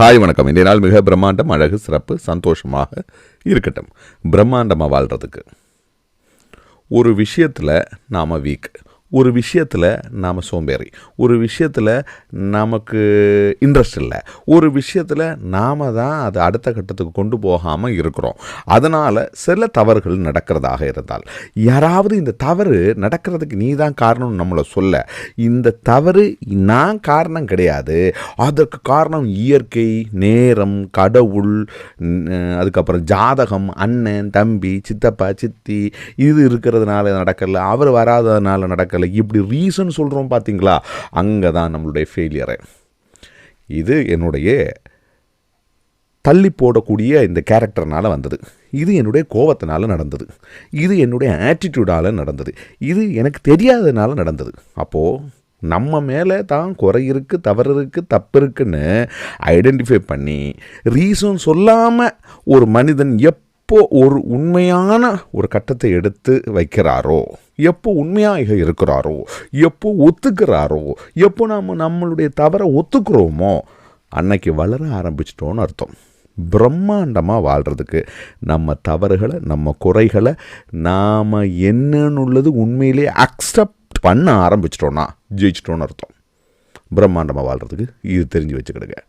Hi வணக்கம். இன்றைய நாள் மிக பிரம்மாண்டம் அழகு சிறப்பு சந்தோஷமாக இருக்கட்டும். பிரம்மாண்டமாக வாழ்கிறதுக்கு ஒரு விஷயத்தில் நாம் வீக் ஒரு விஷயத்தில் நாம் சோம்பேறி ஒரு விஷயத்தில் நமக்கு இன்ட்ரெஸ்ட் இல்லை ஒரு விஷயத்தில் நாம் தான் அது அடுத்த கட்டத்துக்கு கொண்டு போகாமல் இருக்கிறோம். அதனால் சில தவறுகள் நடக்கிறதாக இருந்தால் யாராவது இந்த தவறு நடக்கிறதுக்கு நீ தான் காரணம் நம்மளை சொல்ல இந்த தவறு நான் காரணம் கிடையாது அதற்கு காரணம் இயற்கை நேரம் கடவுள் அதுக்கப்புறம் ஜாதகம் அண்ணன் தம்பி சித்தப்பா சித்தி இது இருக்கிறதுனால நடக்கல அவர் வராததுனால நடக்கல இப்படி ரீசன் சொல்கிறோம் பார்த்தீங்களா அங்கே தான் நம்மளுடைய ஃபெயிலியரை இது என்னுடைய தள்ளி போடக்கூடிய இந்த கேரக்டர்னால் வந்தது. இது என்னுடைய கோவத்தினால நடந்தது. இது என்னுடைய ஆட்டிடியூடால் நடந்தது. இது எனக்கு தெரியாததுனால நடந்தது. அப்போது நம்ம மேலே தான் குறை இருக்குது தவறு இருக்குது தப்பு இருக்குன்னு ஐடென்டிஃபை பண்ணி ரீசன் சொல்லாமல் ஒரு மனிதன் எப் எப்போ ஒரு உண்மையான ஒரு கட்டத்தை எடுத்து வைக்கிறாரோ எப்போ உண்மையாக இருக்கிறாரோ எப்போ ஒத்துக்கிறாரோ எப்போ நாம் நம்மளுடைய தவறை ஒத்துக்கிறோமோ அன்னைக்கு வளர ஆரம்பிச்சிட்டோன்னு அர்த்தம். பிரம்மாண்டமாக வாழ்கிறதுக்கு நம்ம தவறுகளை நம்ம குறைகளை நாம் என்னன்னுள்ளது உண்மையிலே அக்செப்ட் பண்ண ஆரம்பிச்சிட்டோன்னா ஜெயிச்சிட்டோன்னு அர்த்தம். பிரம்மாண்டமாக வாழ்கிறதுக்கு இது தெரிஞ்சு வச்சுக்கிடுங்க.